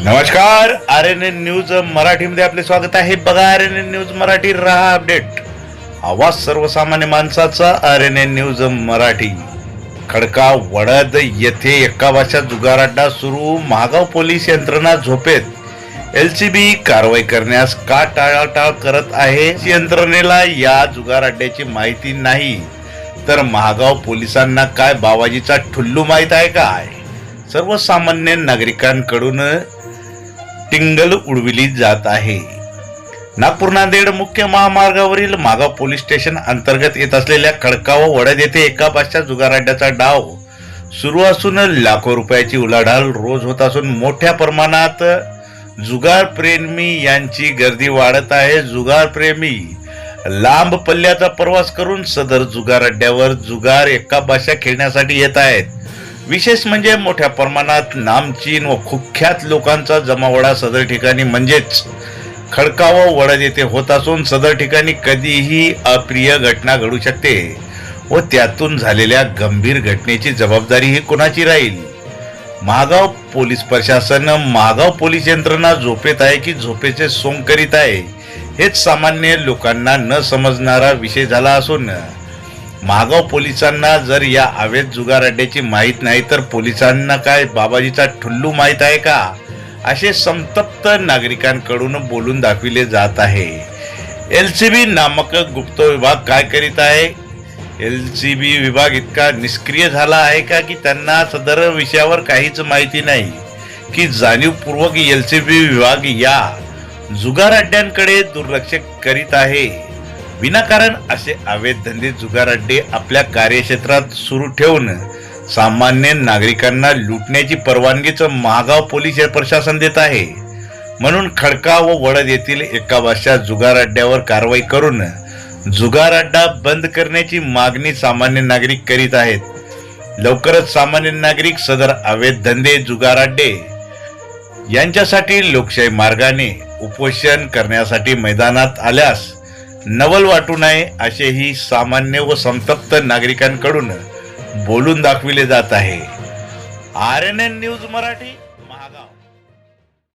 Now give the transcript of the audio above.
नमस्कार. R N N news मराठीमध्ये आपले स्वागत आहे. बघा R N N news Marathi रहा अपडेट आवाज सर्वसामान्य माणसाचा R N N news Marathi. Khadka Wadad येथे एका भाषा जुगाराड्डा सुरू. महागाव पोलीस यंत्रणा झोपेत. एल सी बी कारवाई करण्यास का टाळाटाळ करत आहे? यंत्रणेला या जुगार अड्ड्याची माहिती नाही. तर महागाव पोलिसांना काय बाबाजीचा ठुल्लू माहीत आहे काय? सर्वसामान्य नागरिकांकडून टिंगल उडविली जात आहे. नागपूर नांदेड मुख्य महामार्गावरील मागाव पोलीस स्टेशन अंतर्गत येत असलेल्या खडकाव वडद येथे एका पाचच्या जुगार अड्ड्याचा डाव. सुरू असून लाखो रुपयाची उलाढाल रोज होत असून मोठ्या प्रमाणात जुगार प्रेमी यांची गर्दी वाढत आहे. जुगार प्रेमी लांब पल्ल्याचा प्रवास करून सदर जुगार अड्ड्यावर जुगार एका भाषा खेळण्यासाठी येत आहेत. विशेष म्हणजे मोठ्या प्रमाणात नामचीन व कुख्यात लोकांचा जमावडा सदर ठिकाणी म्हणजेच खडकाव वडद येथे होत असून सदर ठिकाणी कधीही अप्रिय घटना घडू शकते व त्यातून झालेल्या गंभीर घटनेची जबाबदारी ही कोणाची राहील? महागाव पोलीस प्रशासन महागाव पोलीस यंत्रणा झोपेत आहे की झोपेचे सोंग करीत आहे? हेच सामान्य लोकांना न समजणारा विषय झाला असून मागाव पोलिसांना जर या अवैध जुगार अड्ड्याची माहीत नाही तर पोलिसांना काय बाबाजीचा ठुल्लू माहीत आहे का? असे संतप्त नागरिकांकडून बोलून दाखविले जात आहे. एल सी बी नामक गुप्त विभाग काय करीत आहे? एल सी बी विभाग इतका निष्क्रिय झाला आहे का की त्यांना सदर विषयावर काहीच माहिती नाही? की जाणीवपूर्वक एल सी बी विभाग या जुगार अड्ड्यांकडे दुर्लक्ष करीत आहे? विनाकारण असे अवैध धंदे जुगार अड्डे आपल्या कार्यक्षेत्रात सुरू ठेवून सामान्य नागरिकांना लुटण्याची परवानगीचं महागाव पोलीस प्रशासन देत आहे. म्हणून खडका व वडद येथील एका वर्षात जुगार अड्ड्यावर कारवाई करून जुगार अड्डा बंद करण्याची मागणी सामान्य नागरिक करीत आहेत. लवकरच सामान्य नागरिक सदर अवैध धंदे जुगार अड्डे यांच्यासाठी लोकशाही मार्गाने उपोषण करण्यासाठी मैदानात आल्यास नवल वाटू नये असेही सामान्य व संतप्त नागरिकांकडून बोलून दाखविले जात आहे. R N N news Marathi.